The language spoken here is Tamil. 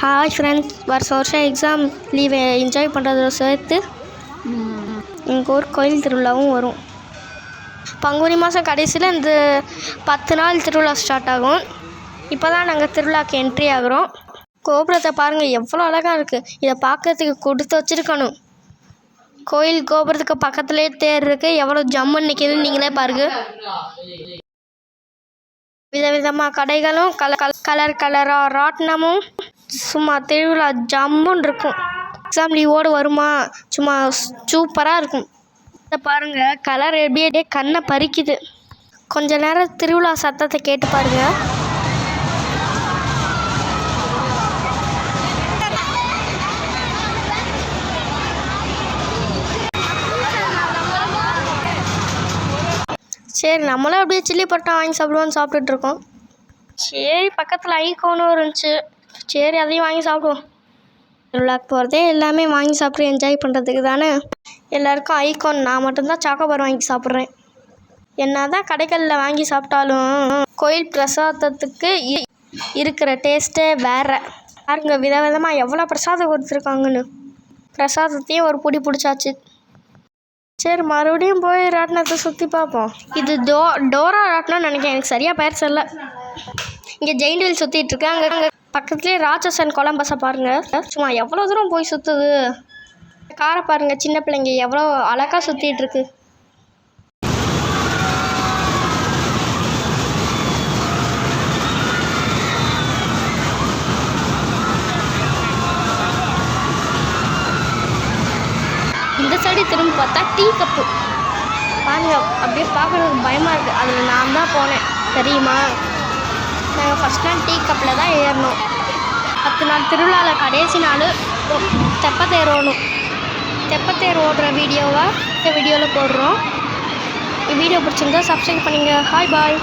ஹாய் ஃப்ரெண்ட்ஸ் வருஷம் வருஷம் எக்ஸாம் லீவை என்ஜாய் பண்ணுறத சேர்த்து எங்கள் ஊர் கோயில் திருவிழாவும் வரும். பங்குனி மாதம் கடைசியில் இந்த பத்து நாள் திருவிழா ஸ்டார்ட் ஆகும். இப்போ தான் நாங்கள் திருவிழாக்கு என்ட்ரி ஆகுறோம். கோபுரத்தை பாருங்கள் எவ்வளோ அழகாக இருக்குது இதை பார்க்கறதுக்கு கொடுத்து வச்சுருக்கணும். கோயில் கோபுரத்துக்கு பக்கத்துலேயே தேர் இருக்குது எவ்வளோ ஜம்முன்னு நிற்கிதுன்னு நீங்களே பாருங்க. விதவிதமாக கடைகளும் கல கல கலர் கலராக ராட்டினமும் சும்மா திருவிழா ஜம்முன்னு இருக்கும். எக்ஸாம் லீவோடு வருமா? சும்மா சூப்பராக இருக்கும். இதை பாருங்கள் கலர் எப்படியே அப்படியே கண்ணை பறிக்குது. கொஞ்ச நேரம் திருவிழா சத்தத்தை கேட்டு பாருங்கள் சரி நம்மளும் அப்படியே சில்லி பட்டம் வாங்கி சாப்பிடுவோம்னு சாப்பிட்டுட்டு இருக்கோம். சரி பக்கத்தில் ஐகோனும் இருந்துச்சு. சரி அதையும் வாங்கி சாப்பிடுவோம். திருவிழாக்கு போகிறதே எல்லாமே வாங்கி சாப்பிட்டு என்ஜாய் பண்ணுறதுக்கு தானே? எல்லாருக்கும் ஐகான் நான் மட்டும்தான் சாக்கோபார் வாங்கி சாப்பிட்றேன். என்ன தான் கடைகளில் வாங்கி சாப்பிட்டாலும் கோயில் பிரசாதத்துக்கு இ- இருக்கிற டேஸ்ட்டே வேறு. பாருங்க விதவிதமாக எவ்வளோ பிரசாதம் கொடுத்துருக்காங்கன்னு. பிரசாதத்தையும் ஒரு பிடி பிடிச்சாச்சு. சரி மறுபடியும் போய் ராட்டினத்தை சுற்றி பார்ப்போம். இது டோ டோரா ராட்டினம்னு நினைக்கிறேன். எனக்கு சரியாக பெயர் தெரியல இங்கே ஜெயின் வீல் சுற்றிட்டு அங்கே அங்கே பக்கத்துலேயே ராட்சசன் கொலம்பஸை பாருங்கள் சும்மா எவ்வளோ தூரம் போய் சுற்றுது காரை பாருங்கள் சின்ன பிள்ளைங்க எவ்வளோ அழகாக சுற்றிட்டு இருக்கு. இந்த சைடு திரும்ப பார்த்தா டீ கப்பு. பாருங்க அப்படியே பார்க்குறதுக்கு பயமாக இருக்குது அதில் நான் தான் போனேன். தெரியுமா? நாங்கள் ஃபஸ்ட் நாள் டீ கப்பில் தான் ஏறணும். பத்து நாள் திருவிழாவில் கடைசி நாள் தெப்பத்தேர் ஓடணும் தெப்பத்தேர் ஓடுற வீடியோவை இந்த வீடியோவில் போடுறோம். வீடியோ பிடிச்சிருந்தா சப்ஸ்கிரைப் பண்ணுங்கள் ஹாய் பாய்